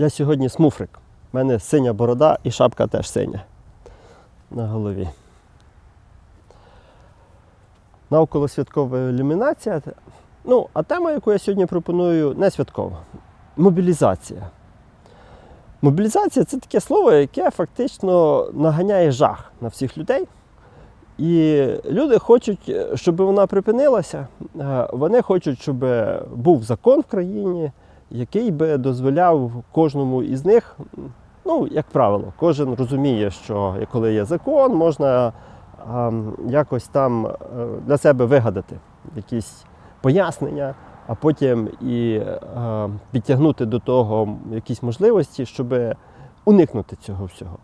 Я сьогодні смуфрик. У мене синя борода і шапка теж синя на голові. Навколо святкова ілюмінація. Ну, а тема, яку я сьогодні пропоную, не святкова. Мобілізація. Мобілізація це таке слово, яке фактично наганяє жах на всіх людей. І люди хочуть, щоб вона припинилася. Е, Вони хочуть, щоб був закон в країні, який би дозволяв кожному із них, ну, як правило, кожен розуміє, що коли є закон, можна ем, якось там е, для себе вигадати якісь пояснення, а потім і е, підтягнути до того якісь можливості, щоб уникнути цього всього.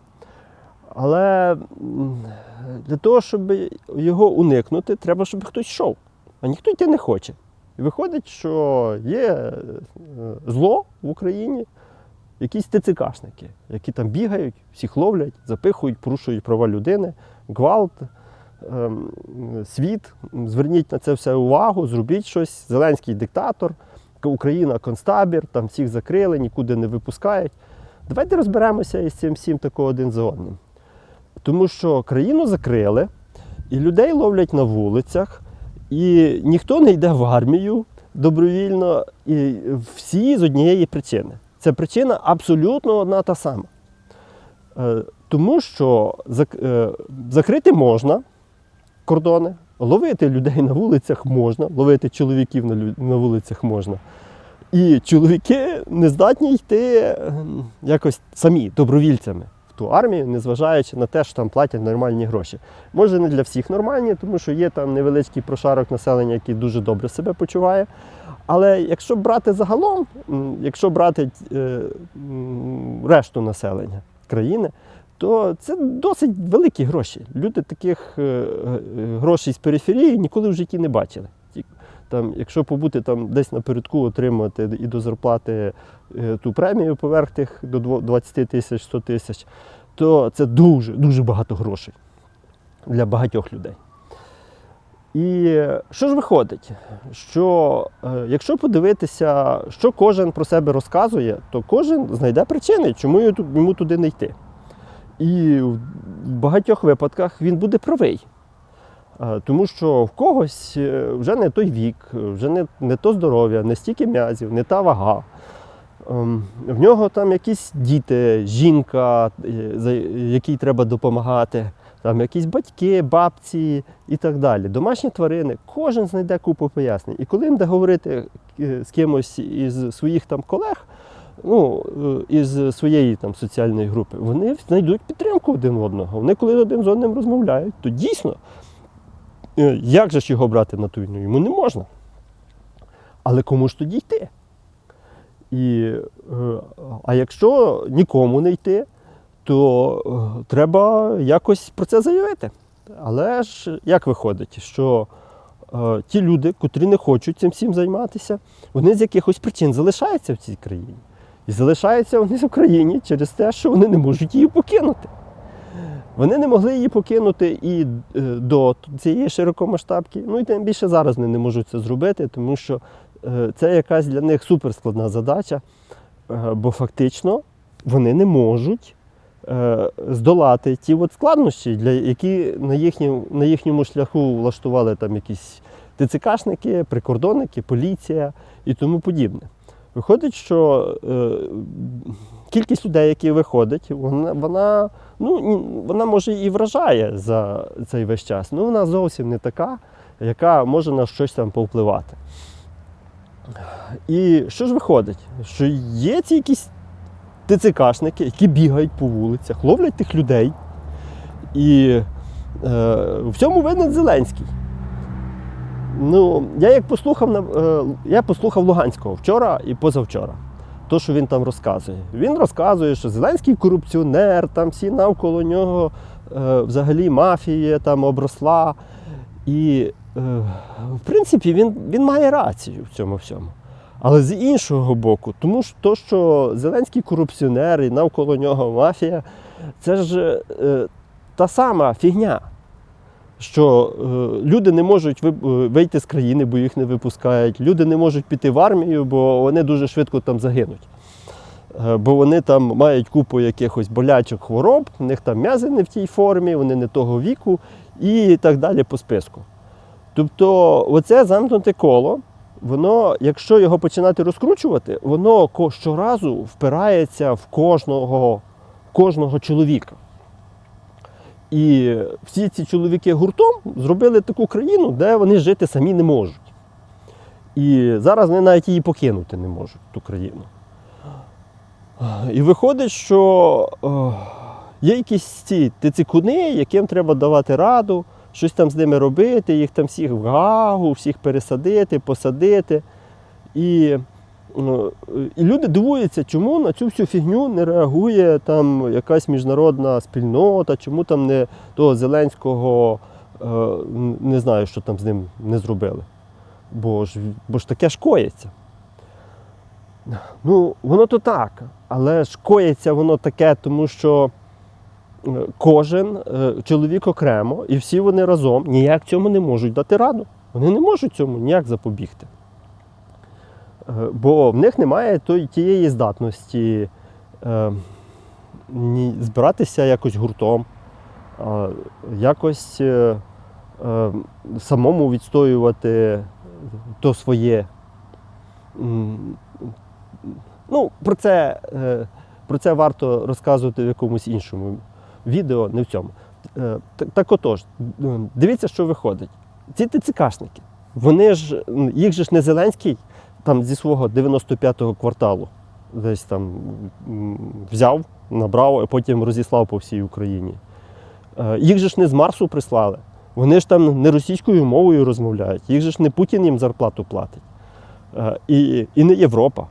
Але для того, щоб його уникнути, треба, щоб хтось йшов. А ніхто йти не хоче. І виходить, що є е, зло в Україні, якісь ТЦКшники, які там бігають, всіх ловлять, запихують, порушують права людини, гвалт, ем, світ. Зверніть на це все увагу, зробіть щось. Зеленський диктатор, Україна концтабір, там всіх закрили, нікуди не випускають. Давайте розберемося із цим всім тако один за одним. Тому що країну закрили, і людей ловлять на вулицях, і ніхто не йде в армію добровільно, і всі з однієї причини. Це причина абсолютно одна та сама. Е, Тому що е, закрити можна кордони, ловити людей на вулицях можна, ловити чоловіків на, вулицях можна. І чоловіки не здатні йти е, якось самі, добровільцями ту армію, незважаючи на те, що там платять нормальні гроші. Може, не для всіх нормальні, тому що є там невеличкий прошарок населення, який дуже добре себе почуває. Але якщо брати загалом, якщо брати е, решту населення країни, то це досить великі гроші. Люди таких е, е, грошей з периферії ніколи в житті не бачили. Там, якщо побути там десь напередку, отримати і до зарплати е, ту премію поверх тих до 20 тисяч, 100 тисяч, то це дуже, дуже багато грошей для багатьох людей. І що ж виходить? Що е, якщо подивитися, що кожен про себе розказує, то кожен знайде причини, чому йому туди не йти. І в багатьох випадках він буде правий. Тому що в когось е, вже не той вік, вже не, не то здоров'я, не стільки м'язів, не та вага. Ем, В нього там якісь діти, жінка, е, якій треба допомагати, там якісь батьки, бабці і так далі. Домашні тварини, кожен знайде купу пояснень. І коли їм де говорити е, з кимось із своїх там колег, ну, із своєї там соціальної групи, вони знайдуть підтримку один одного. Вони коли один з одним розмовляють, то дійсно, як же ж його брати на ту війну? Йому не можна. Але кому ж тоді йти? І, е, а якщо нікому не йти, то е, треба якось про це заявити. Але ж як виходить, що е, ті люди, котрі не хочуть цим всім займатися, вони з якихось причин залишаються в цій країні. І залишаються вони в Україні через те, що вони не можуть її покинути. Вони не могли її покинути і е, до цієї широкомасштабки, ну і тим більше зараз вони не можуть це зробити, тому що е, це якась для них суперскладна задача, е, бо фактично вони не можуть здолати ті от складнощі, для які на, їхньому, на їхньому шляху влаштували там якісь ТЦКшники, прикордонники, поліція і тому подібне. Виходить, що кількість людей, які виходять, вона, вона, ну, вона може і вражає за цей весь час, але вона зовсім не така, яка може на щось там повпливати. І що ж виходить? Що є ці якісь ТЦКшники, які бігають по вулицях, ловлять тих людей. І е, в цьому винен Зеленський. Ну, я як послухав е, я послухав Луганського вчора і позавчора. То, що він там розказує. Він розказує, що Зеленський корупціонер, там всі навколо нього е, взагалі мафія там обросла. І, е, в принципі, він, він має рацію в цьому всьому. Але з іншого боку, тому що то, що Зеленський корупціонер і навколо нього мафія, це ж е, та сама фігня що е, люди не можуть е, вийти з країни, бо їх не випускають. Люди не можуть піти в армію, бо вони дуже швидко там загинуть. е, бо вони там мають купу якихось болячок хвороб, в них там м'язи не в тій формі, вони не того віку і так далі по списку. Тобто, оце замкнуте коло, воно, якщо його починати розкручувати, воно щоразу впирається в кожного, в кожного чоловіка. І всі ці чоловіки гуртом зробили таку країну, де вони жити самі не можуть. І зараз вони навіть її покинути не можуть, ту країну. І виходить, що е, є якісь ці тицикуни, яким треба давати раду, щось там з ними робити, їх там всіх в гагу, всіх пересадити, посадити. І, і люди дивуються, чому на цю всю фігню не реагує там якась міжнародна спільнота, чому там не того Зеленського е, не знаю, що там з ним не зробили. Бо ж, бо ж таке ж коїться. Ну, воно то так, але ж коїться воно таке, тому що е, кожен е, чоловік окремо, і всі вони разом ніяк цьому не можуть дати раду. Вони не можуть цьому ніяк запобігти. Е, Бо в них немає тієї здатності е, збиратися якось гуртом, якось е, самому відстоювати то своє. Ну, про це, про це варто розказувати в якомусь іншому відео, не в цьому. Так, отож, дивіться, що виходить. Ці ТЦКшники, вони ж, їх же ж не Зеленський там зі свого 95-го кварталу десь там взяв, набрав, а потім розіслав по всій Україні. Е, Їх же ж не з Марсу прислали. Вони ж там не російською мовою розмовляють, їх же ж не Путін їм зарплату платить. Е, І, і не Європа.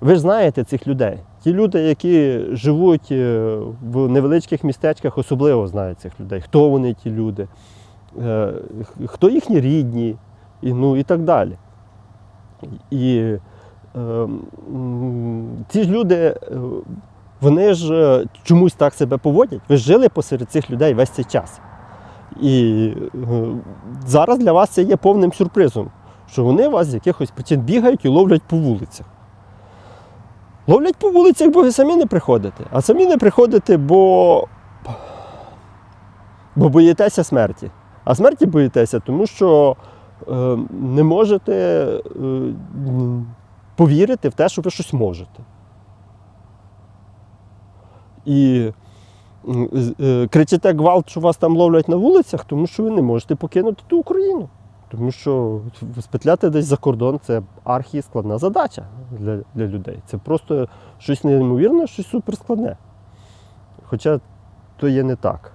Ви ж знаєте цих людей. Ті люди, які живуть е, в невеличких містечках, особливо знають цих людей. Хто вони, ті люди, хто їхні рідні, і, ну, і так далі. І е, ці ж люди, е, вони ж е, чомусь так себе поводять. Ви жили посеред цих людей весь цей час. І е, зараз для вас це є повним сюрпризом, що вони вас з якихось причин бігають і ловлять по вулицях. Ловлять по вулицях, бо ви самі не приходите. А самі не приходите, бо, бо боїтеся смерті. А смерті боїтеся, тому що не можете е, повірити в те, що ви щось можете. І е, кричите гвалт, що вас там ловлять на вулицях, тому що ви не можете покинути ту Україну. Тому що спетляти десь за кордон це архіскладна задача для, для людей. Це просто щось неймовірне, щось суперскладне. Хоча то є не так.